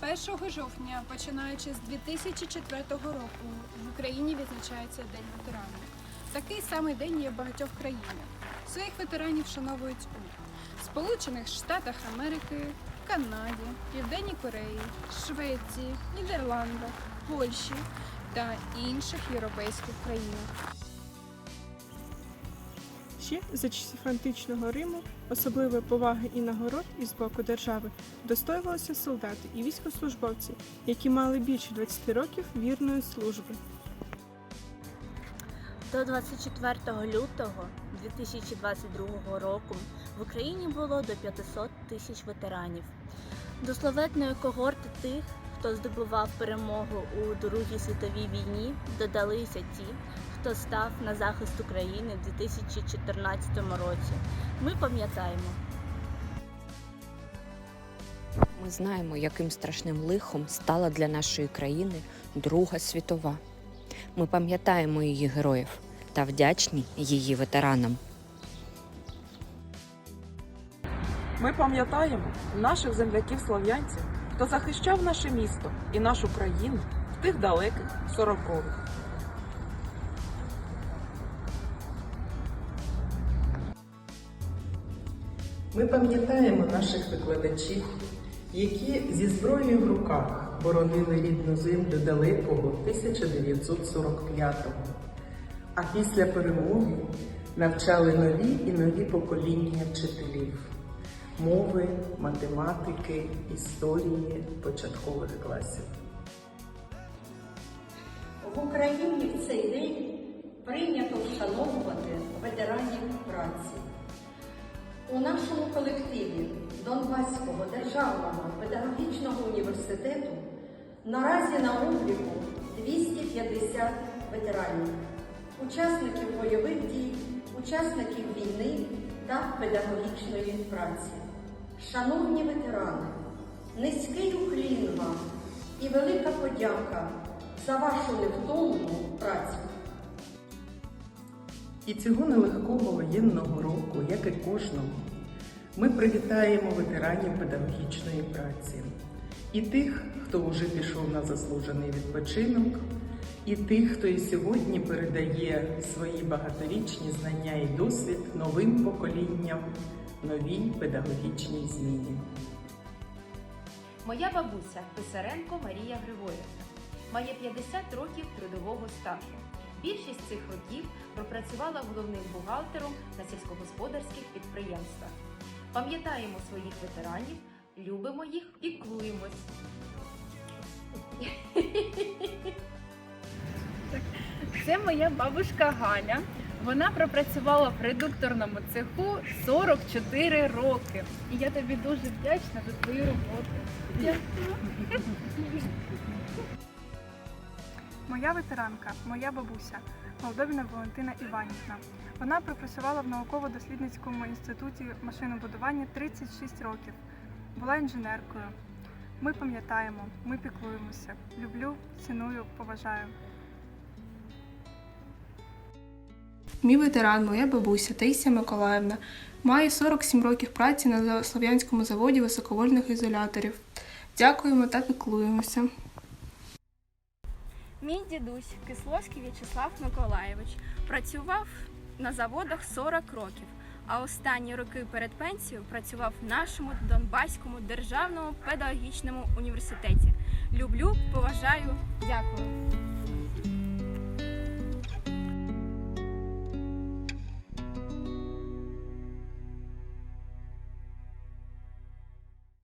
Першого жовтня, починаючи з 2004 року, в Україні відзначається День ветеранів. Такий самий день є в багатьох країнах. Своїх ветеранів вшановують у Сполучених Штатах Америки, Канаді, Південній Кореї, Швеції, Нідерландах, Польщі та інших європейських країнах. Ще за часів античного Риму особливої поваги і нагород із боку держави достоювалися солдати і військовослужбовці, які мали більше 20 років вірної служби. До 24 лютого 2022 року в Україні було до 500 тисяч ветеранів. До славетної когорти тих, хто здобував перемогу у Другій світовій війні, додалися ті, хто став на захист України в 2014 році. Ми пам'ятаємо. Ми знаємо, яким страшним лихом стала для нашої країни Друга світова. Ми пам'ятаємо її героїв та вдячні її ветеранам. Ми пам'ятаємо наших земляків-слов'янців, хто захищав наше місто і нашу країну в тих далеких сорокових. Ми пам'ятаємо наших викладачів, які зі зброєю в руках боронили рідну землю далекого 1945-го, а після перемоги навчали нові і нові покоління вчителів мови, математики, історії початкових класів. В Україні в цей день прийнято вшановувати ветеранів праці. У нашому колективі Донбаського державного педагогічного університету наразі на обліку 250 ветеранів, учасників бойових дій, учасників війни педагогічної праці. Шановні ветерани, низький уклін вам і велика подяка за вашу невтомну працю. І цього нелегкого воєнного року, як і кожного, ми привітаємо ветеранів педагогічної праці і тих, хто вже пішов на заслужений відпочинок, і тих, хто і сьогодні передає свої багаторічні знання і досвід новим поколінням, новій педагогічній зміні. Моя бабуся Писаренко Марія Григорівна має 50 років трудового стажу. Більшість цих років пропрацювала головним бухгалтером на сільськогосподарських підприємствах. Пам'ятаємо своїх ветеранів, любимо їх, піклуємось. Це моя бабушка Галя. Вона пропрацювала в редукторному цеху 44 роки. І я тобі дуже вдячна за твою роботу. Дякую. Моя ветеранка, моя бабуся Молдовіна Валентина Іванівна. Вона пропрацювала в науково-дослідницькому інституті машинобудування 36 років. Була інженеркою. Ми пам'ятаємо, ми піклуємося. Люблю, ціную, поважаю. Мій ветеран, моя бабуся Таїсія Миколаївна, має 47 років праці на Слов'янському заводі високовольтних ізоляторів. Дякуємо та піклуємося. Мій дідусь Кисловський В'ячеслав Миколаєвич працював на заводах 40 років, а останні роки перед пенсією працював в нашому Донбаському державному педагогічному університеті. Люблю, поважаю, дякую.